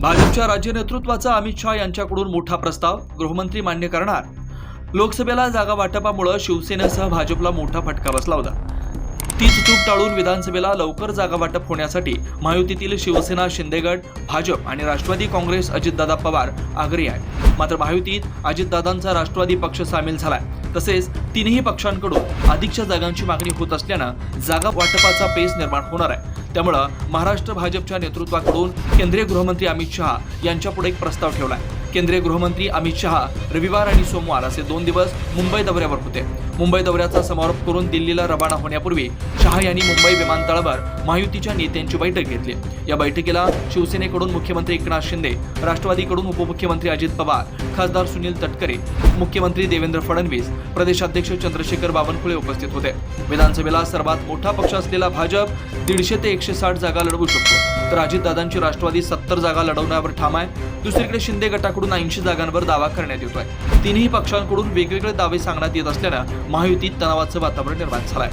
भाजपच्या राज्य नेतृत्वाचा अमित शहा यांच्याकडून मोठा प्रस्ताव गृहमंत्री मान्य करणार. लोकसभेला जागा वाटपामुळे शिवसेनेसह भाजपला मोठा फटका बसला होता. तीच चूक टाळून विधानसभेला लवकर जागा वाटप होण्यासाठी महायुतीतील शिवसेना शिंदेगड भाजप आणि राष्ट्रवादी काँग्रेस अजितदादा पवार आग्रही आहे मात्र महायुतीत अजितदादांचा राष्ट्रवादी पक्ष सामील झालाय. तसेच तिन्ही पक्षांकडून अधिकच्या जागांची मागणी होत असल्यानं जागा वाटपाचा पेस निर्माण होणार आहे. त्यामुळं महाराष्ट्र भाजपच्या नेतृत्वाकडून केंद्रीय गृहमंत्री अमित शहा यांच्यापुढे एक प्रस्ताव ठेवलाय. केंद्रीय गृहमंत्री अमित शहा रविवार आणि सोमवार असे दोन दिवस मुंबई दौऱ्यावर होते. मुंबई दौऱ्याचा समारोप करून दिल्लीला रवाना होण्यापूर्वी शहा यांनी मुंबई विमानतळावर महायुतीच्या नेत्यांची बैठक घेतली. या बैठकीला शिवसेनेकडून मुख्यमंत्री एकनाथ शिंदे राष्ट्रवादीकडून उपमुख्यमंत्री अजित पवार खासदार सुनील तटकरे मुख्यमंत्री देवेंद्र फडणवीस प्रदेशाध्यक्ष चंद्रशेखर बावनकुळे उपस्थित होते. विधानसभेला सर्वात मोठा पक्ष असलेला भाजप दीडशे ते एकशे साठ जागा लढवू शकतो. तर अजितदादांची राष्ट्रवादी सत्तर जागा लढवण्यावर ठाम आहे. दुसरीकडे शिंदे गटाकडून ऐंशी जागांवर दावा करण्यात येतोय. तिन्ही पक्षांकडून वेगवेगळे दावे सांगण्यात येत असल्यानं महायुतीत तणावाचं वातावरण निर्माण झालंय.